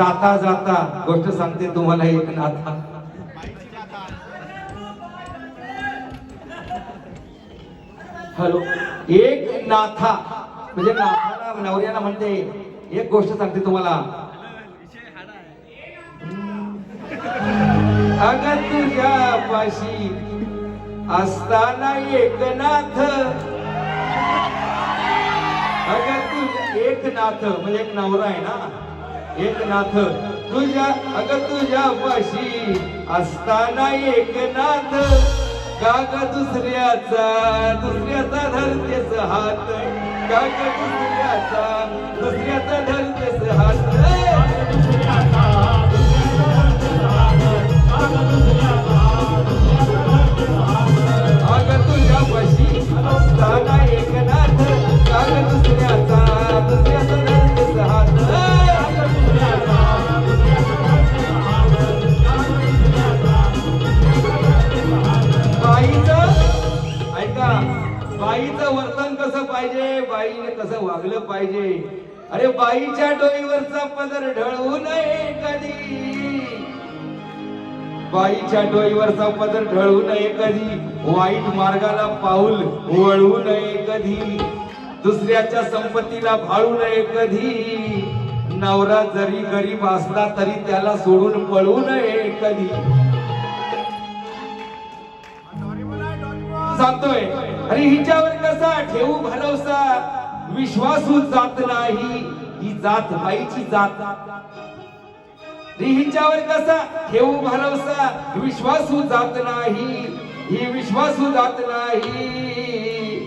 जाता जाता गोष्ट सांगते तुम्हाला एक नाथा हॅलो एक नाथा. म्हणजे नाथाला नवऱ्याला म्हणते एक गोष्ट सांगते तुम्हाला. अग तुझ्या पाशी असताना एक नाथ. अग तुझ एक नाथ म्हणजे एक नवरा आहे ना. एकनाथ तुझ्या अग तुझ्या पाशी असताना एकनाथ. काग दुसऱ्याचा दुसऱ्याचा धरतेस हात. काग दुसऱ्याचा दुसऱ्याचा धरतेस हात. बाईचं वर्तन कसं पाहिजे? बाईने कसं वागलं पाहिजे? अरे बाईच्या डोईवरचा पदर ढळवू नये कधी. बाईच्या डोईवरचा पदर ढळवू नये कधी. वाईट मार्गाला पाऊल वळवू नये कधी. दुसऱ्याच्या संपत्तीला भाळू नये कधी. नवरा जरी गरीब असला तरी त्याला सोडून पळू नये कधी. सांगतोय अरे हिच्यावर कसा ठेवू भरवसा? विश्वासू जात नाही. ही जात बाईची जात. रे हिच्यावर कसा ठेवू भरवसा? विश्वासू जात नाही. ही विश्वासू जात नाही.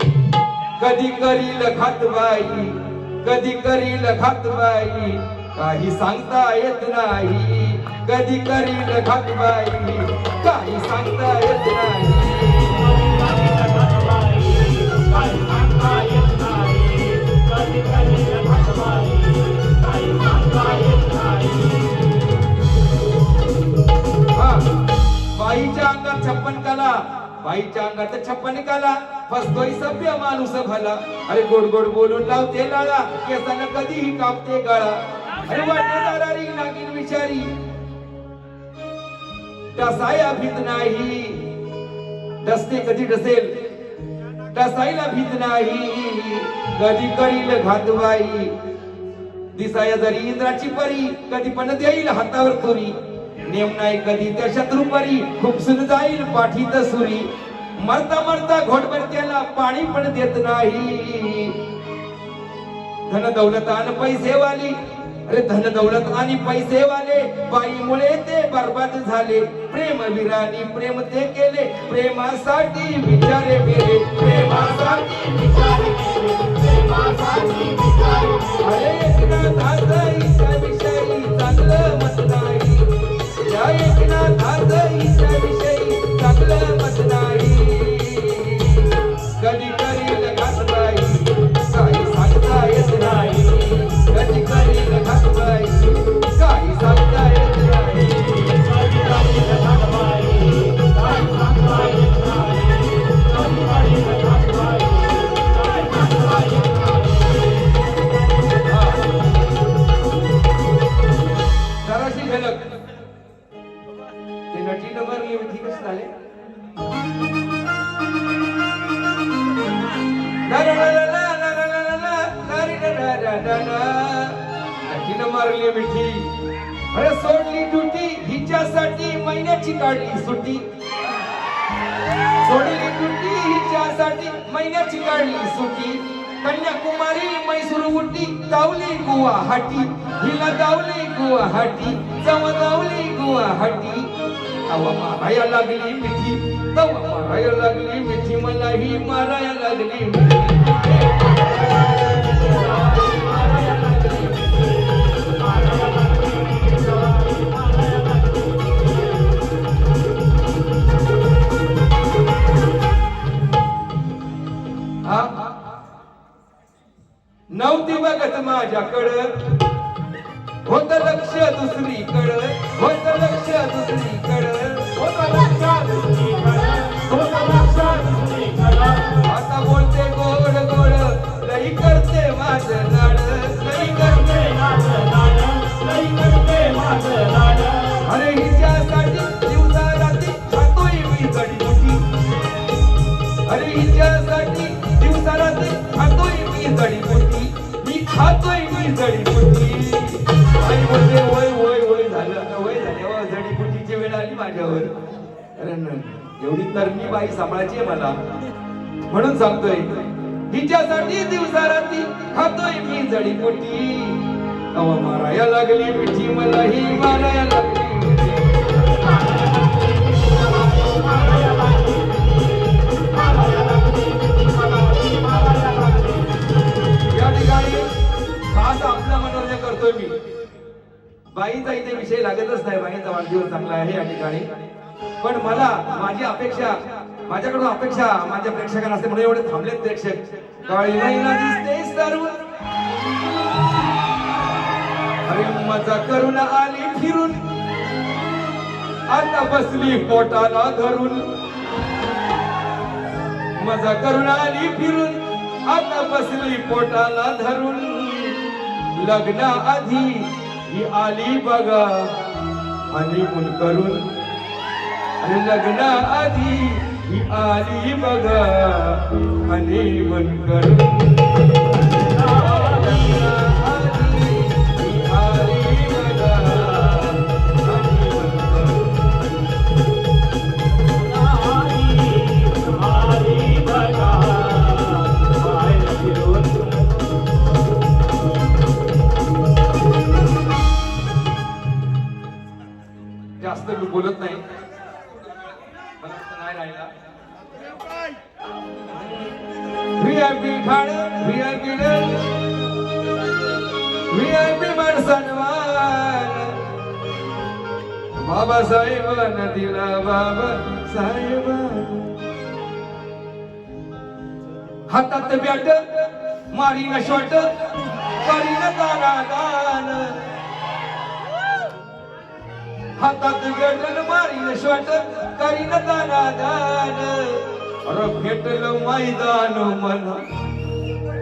कधी करील खात बाई कधी करील खात बाई काही सांगता येत नाही. कधी करील खात बाई काही सांगता येत नाही. बाईच्या अंगात छप्पन कला बाईच्या अंगात छप्पन कला. फसतोय सभ्य माणूस भला. अरे गोड गोड बोलून लावते लाळा. केसानं कधीही कापते गळा. अरे वाटणारी नागिन विचारी. डसाया भीत नाही. डसते कधी डसेल? टसायला भीत नाही. कधी करील घातवाई? दिसाया जरी इंद्राची परी कधी पण देईल हातावर तुरी. नेम नाही कधी त्या शत्रुपरी खुपसून जाईल पाठीत सुरी. मरता मरता घोटभर त्याला पाणी पण देत नाही. धन दौलत आणि पैसे वाली. अरे धन दौलत आणि पैसे वाले बाईमुळे ते बर्बाद झाले. प्रेम विराणी प्रेम ते केले प्रेमासाठी विचारे मेरे प्रेमासाठी अरे एकनाथाचा ईशा विषयी नटीनं मिठी अरे सोडली ड्युटी हिच्यासाठी महिन्याची काढली सुट्टी. सोडली ड्युटी हिच्यासाठी महिन्याची काढली सुट्टी. कन्याकुमारी मैसूर उटी दावली गुवाहाटी. हिला दावली गुवाहाटी जव दावली गुवाहाटी. तवा माराया लागली मिठी तवा माराया लागली मिठी मला ही माराया लागली एवढी तर मी बाई सांभाळायची आहे मला. म्हणून सांगतोय हिच्यासाठी दिवसा रात्री खातोय मी जडीबुटी. तवा माराया लागली मिठी मला ही माराया लागली या ठिकाणी खास आपलं मनोरंजन करतोय मी. बाईचा इथे विषय लागतच नाही बाईचा वाढदिवस चांगला आहे या ठिकाणी. पण मला माझी अपेक्षा माझ्याकडून अपेक्षा माझ्या प्रेक्षकांना असते म्हणून एवढे थांबलेत प्रेक्षक. काळी दिसते सर्व. अरे मजा करून आली फिरून. आता बसली पोटाला धरून. मजा करून आली फिरून. आता बसली पोटाला धरून. लग्ना आधी ही आली बघा. हनीमून करून लग्नाआधी आधी ही आली बघा. आणि मन करून व्हीआयपी ठाण व्हीआयपी व्हीआयपी सन्मान. बाबासाहेब नदीला बाबा साहेब. हातात बॅट मारीन शॉट करीन तारा दान हातात भेटल मारीन शॉट करीन तारा दान अरे भेटलं मैदान मला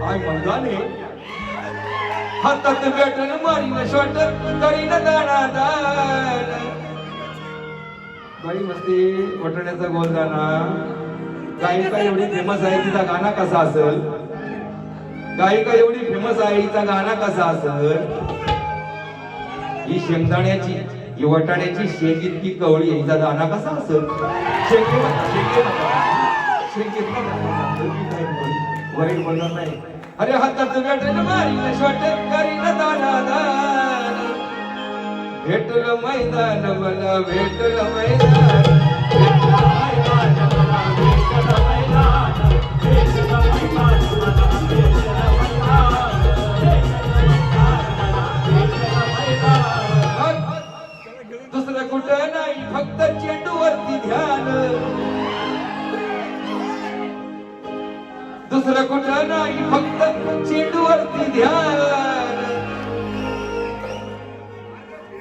आय मैदान हातात भेटल मारीन शॉट करीन दाना दान बाई मस्ती वटण्याचा गोलदाना गायिका एवढी फेमस आहे तिचा गाणा कसा असेल? गायिका एवढी फेमस आहे हिचा गाणा कसा असेल? ही शेंगदाण्याची ही वटाण्याची शेंग इतकी कवळी हिचा दाना कसा असेल? शेंगे शेंगे म्हणा. शेंगेत वाईट बोलणार नाही अरे हातात भेटल मारी शॉट करीन दाना दान भेटलं मैदान मला भेटलं मैदान दुसरं कुठं नाही फक्त चेंडूवरती ध्यान.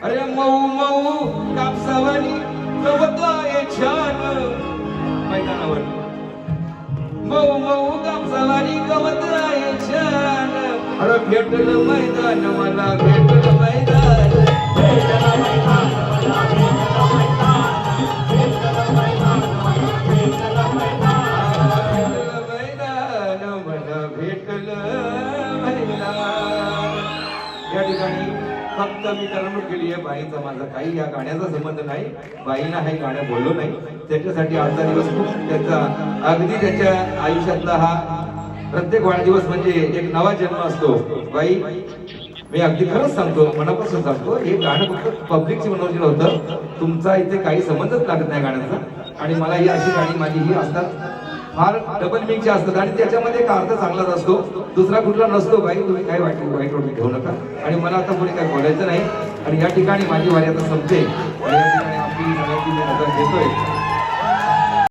अरे मऊ मऊ कापसावरी गवत आहे छान. मैदानावर. मऊ मऊ कापसावरी गवत आहे छान. अरे भेटलं मैदान मला भेटलं मैदान. भेटलं फक्त मी करमणूक केली आहे बाईचा माझा काही या गाण्याचा संबंध नाही. बाईला हे गाणं बोललो नाही. त्याच्यासाठी आजचा दिवस खूप त्याचा अगदी त्याच्या आयुष्यातला हा प्रत्येक वाढदिवस म्हणजे एक नवा जन्म असतो. बाई मी अगदी खरंच सांगतो मनापासून सांगतो हे गाणं फक्त पब्लिकचे मनोरंजन होतं. तुमचा इथे काही संबंधच लागत नाही गाण्याचा. आणि मला ही अशी गाणी माझी ही असतात. फार डबल मिक्सचे असतात. आणि त्याच्यामध्ये एक अर्थ चांगलाच असतो. दुसरा कुठला नसतो बाई तुम्ही काय वाईट वाईट वाटून घेऊ नका. आणि मला आता पुढे काय बोलायचं नाही. आणि या ठिकाणी माझी वारी आता संपते. आणि या ठिकाणी आपली सगळ्यांची मी नजर घेतोय